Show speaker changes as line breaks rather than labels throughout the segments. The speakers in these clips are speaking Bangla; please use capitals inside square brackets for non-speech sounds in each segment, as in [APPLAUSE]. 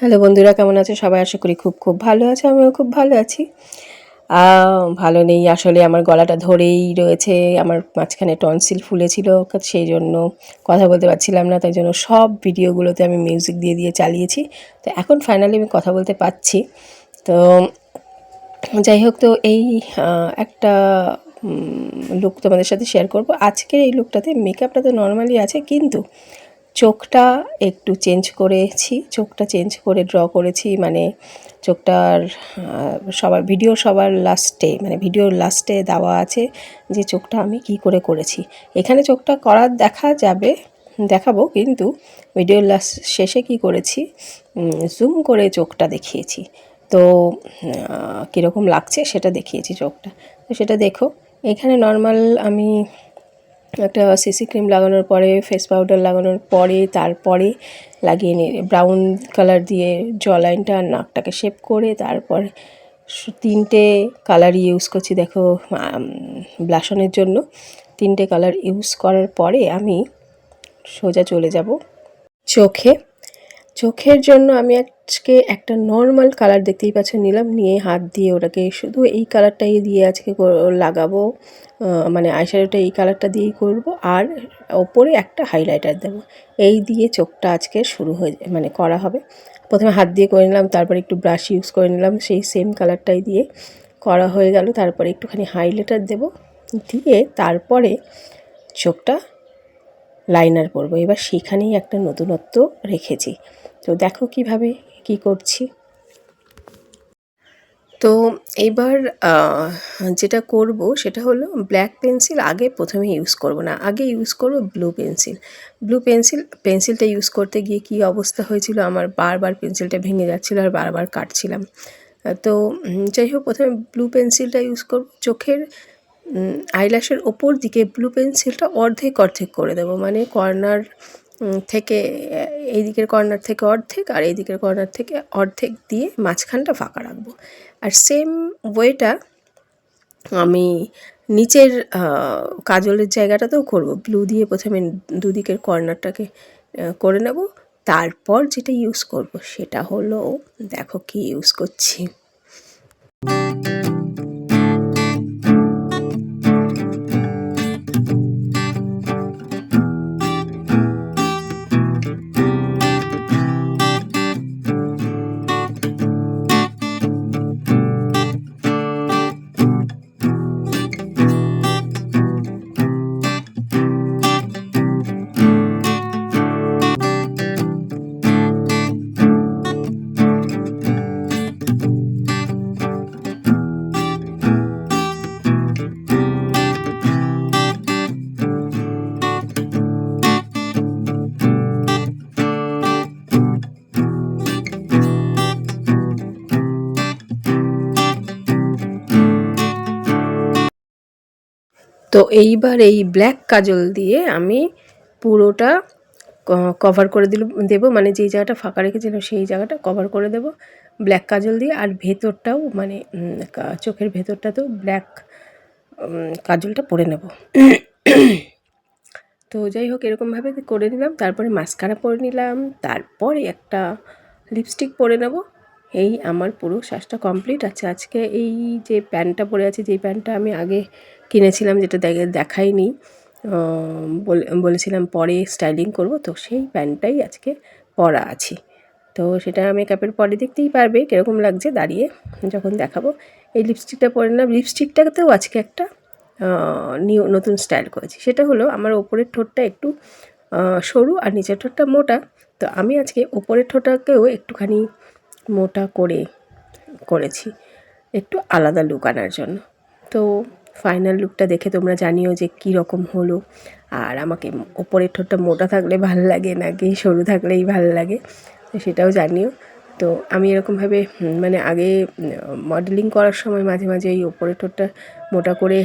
হ্যালো বন্ধুরা, কেমন আছে? সবাই আশা করি খুব খুব ভালো আছে, আমিও খুব ভালো আছি। ভালো নেই আসলে, আমার গলাটা ধরেই রয়েছে, আমার মাঝখানে টনসিল ফুলেছিল, সেই জন্য কথা বলতে পারছিলাম না, তাই জন্য সব ভিডিওগুলোতে আমি মিউজিক দিয়ে দিয়ে চালিয়েছি। তো এখন ফাইনালি আমি কথা বলতে পারছি। তো যাই হোক, তো এই একটা লুক তোমাদের সাথে শেয়ার করব। আজকের এই লুকটাতে মেকআপটা তো নর্মালি আছে, কিন্তু চোখটা একটু চেঞ্জ করেছি, চোখটা চেঞ্জ করে ড্র করেছি মানে চোখটার সবার, ভিডিও সবার লাস্টে মানে ভিডিওর লাস্টে দেওয়া আছে যে চোখটা আমি কি করে করেছি। এখানে চোখটা করার দেখা যাবে, দেখাবো, কিন্তু ভিডিওর লাস্ট শেষে কি করেছি? জুম করে চোখটা দেখিয়েছি। তো কীরকম লাগছে সেটা দেখিয়েছি চোখটা। তো সেটা দেখো, এখানে নর্মাল আমি একটা সিসি ক্রিম লাগানোর পরে ফেস পাউডার লাগানোর পরে, তারপরে লাগিয়ে নিয়ে ব্রাউন কালার দিয়ে জলাইনটা নাকটাকে শেপ করে তারপরে তিনটে কালার ইউজ করছি, দেখো ব্লাশনের জন্য। তিনটে কালার ইউজ করার পরে আমি সোজা চলে যাব চোখে। চোখের জন্য আমি আজকে একটা নর্মাল কালার দেখতেই পাচ্ছেন, নিলাম, নিয়ে হাত দিয়ে ওটাকে শুধু এই কালারটাই দিয়ে আজকে লাগাবো মানে আইশ্যাডোটা এই কালারটা দিয়েই করব, আর ওপরে একটা হাইলাইটার দেবো। এই দিয়ে চোখটা আজকে শুরু হয়ে মানে করা হবে। প্রথমে হাত দিয়ে করে নিলাম, তারপরে একটু ব্রাশ ইউজ করে নিলাম, সেই সেম কালারটাই দিয়ে করা হয়ে গেল। তারপরে একটুখানি হাইলাইটার দেবো, দিয়ে তারপরে চোখটা লাইনার পরবো। এবার সেখানেই একটা নতুনত্ব রেখেছি। তো দেখো কীভাবে কি করছি। তো এইবার আহ, যেটা করব সেটা হলো ব্ল্যাক পেন্সিল আগে প্রথমে ইউজ করব না। আগে ইউজ করব ব্লু পেন্সিল ব্লু পেন্সিল পেন্সিলটা ইউজ করতে গিয়ে কি অবস্থা হয়েছিল? আমার বারবার পেন্সিলটা ভেঙে যাচ্ছিল আর বারবার কাটছিলাম। তো যাই হোক প্রথমে ব্লু পেন্সিলটা ইউজ করব। চোখের আইল্যাশের ওপর দিকে ব্লু পেন্সিলটা অর্ধেক অর্ধেক করে দেবো। মানে কর্নার থেকে এই দিকের কর্নার থেকে অর্ধেক আর এই দিকের কর্নার থেকে অর্ধেক দিয়ে মাঝখানটা ফাঁকা রাখব। আর সেম ওয়েটা আমি নিচের কাজলের জায়গাটাতেও করব। ব্লু দিয়ে প্রথমে দুদিকের কর্নারটাকে করে নেব। তারপর যেটা ইউজ করব সেটা হলো, দেখো কি ইউজ করছি। তো এইবার এই ব্ল্যাক কাজল দিয়ে আমি পুরোটা কভার করে দিল, দেবো। মানে যেই জায়গাটা ফাঁকা রেখেছিলাম সেই জায়গাটা কভার করে দেবো ব্ল্যাক কাজল দিয়ে। আর ভেতরটাও মানে চোখের ভেতরটাতেও ব্ল্যাক কাজলটা পরে নেব। তো যাই হোক, এরকমভাবে করে নিলাম। তারপরে মাস্কারা পরে নিলাম। তারপরে একটা লিপস্টিক পরে নেব। এই আমার পুরো শ্বাসটা কমপ্লিট আছে। আজকে এই যে প্যান্টটা পরে আছে যেই প্যান্টটা আমি আগে কিনেছিলাম, যেটা দেখে দেখাইনি। বলেছিলাম পরে স্টাইলিং করব, তো সেই প্যান্টটাই আজকে পরা আছি। তো সেটা মেকআপের পরে দেখতেই পারবে কীরকম লাগছে, দাঁড়িয়ে যখন দেখাবো। এই লিপস্টিকটা পরে না লিপস্টিকটাতেও আজকে একটা নিউ নতুন স্টাইল করেছি। সেটা হলো আমার ওপরের ঠোঁটটা একটু সরু আর নিচের ঠোঁটটা মোটা। তো আমি আজকে ওপরের ঠোঁটাকেও একটুখানি মোটা করে করেছি, একটু আলাদা লুক আনার জন্য। তো ফাইনাল লুকটা দেখে তোমরা জানিও যে কী রকম হলো। আর আমাকে ওপরের ঠোঁটটা মোটা থাকলে ভালো লাগে নাকি সরু থাকলেই ভালো লাগে তো সেটাও জানিও। তো আমি এরকমভাবে মানে আগে মডেলিং করার সময় মাঝে মাঝে এই ওপরের ঠোঁটটা মোটা করে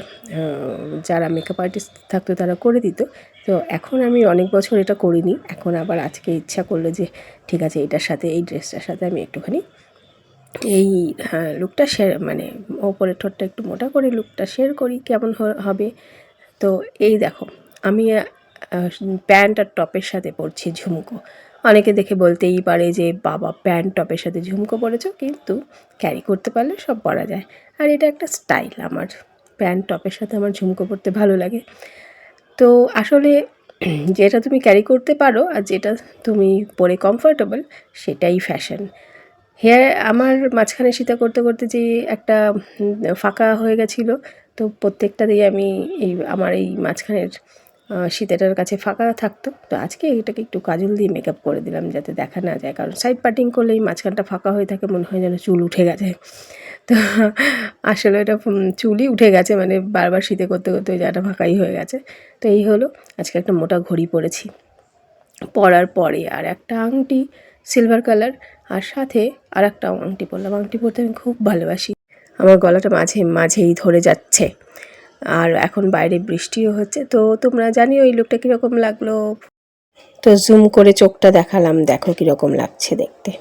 যারা মেকআপ আর্টিস্ট থাকতো তারা করে দিত। তো এখন আমি অনেক বছর এটা করিনি। এখন আবার আজকে ইচ্ছা করল যে, ঠিক আছে, এটার সাথে, এই ড্রেসটার সাথে আমি একটুখানি এই হ্যাঁ লুকটা শেয়ার মানে ওপরের ঠোঁটটা একটু মোটা করে লুকটা শেয়ার করি কেমন হবে। তো এই দেখো, আমি প্যান্ট আর টপের সাথে পরছি ঝুমকো। অনেকে দেখে বলতেই পারে যে, বাবা, প্যান্ট, টপের সাথে ঝুমকো পরেছো? কিন্তু ক্যারি করতে পারলে সব পরা যায়। আর এটা একটা স্টাইল আমার। প্যান্ট, টপের সাথে আমার ঝুমকো পরতে ভালো লাগে। তো আসলে যেটা তুমি ক্যারি করতে পারো আর যেটা তুমি পরে কমফোর্টেবল সেটাই ফ্যাশন হেয়ার আমার মাঝখানে সীতা করতে করতে যে একটা ফাঁকা হয়ে গেছিল, তো প্রত্যেকটাতেই আমি এই, আমার এই মাঝখানের সীতাটার কাছে ফাঁকা থাকতো। তো আজকে এটাকে একটু কাজল দিয়ে মেকআপ করে দিলাম যাতে দেখা না যায়, কারণ সাইড পার্টিং করলে এই মাঝখানটা ফাঁকা হয়ে থাকে, মনে হয় যেন চুল উঠে গেছে। [LAUGHS] তো আসলে এটা চুলই উঠে গেছে মানে বারবার শীতে করতে করতে ওই জায়গাটা ফাঁকাই হয়ে গেছে। তো এই হলো, আজকে একটা মোটা ঘড়ি পরেছি। পরার পরে আর একটা আংটি সিলভার কালার আর সাথে আর একটা আংটি পরলাম। আংটি পরতে আমি খুব ভালোবাসি। আমার গলাটা মাঝে মাঝেই ধরে যাচ্ছে। আর এখন বাইরে বৃষ্টিও হচ্ছে, তো তোমরা জানিও ওই লুকটা কীরকম লাগল। তো জুম করে চোখটা দেখালাম, দেখো কীরকম লাগছে দেখতে।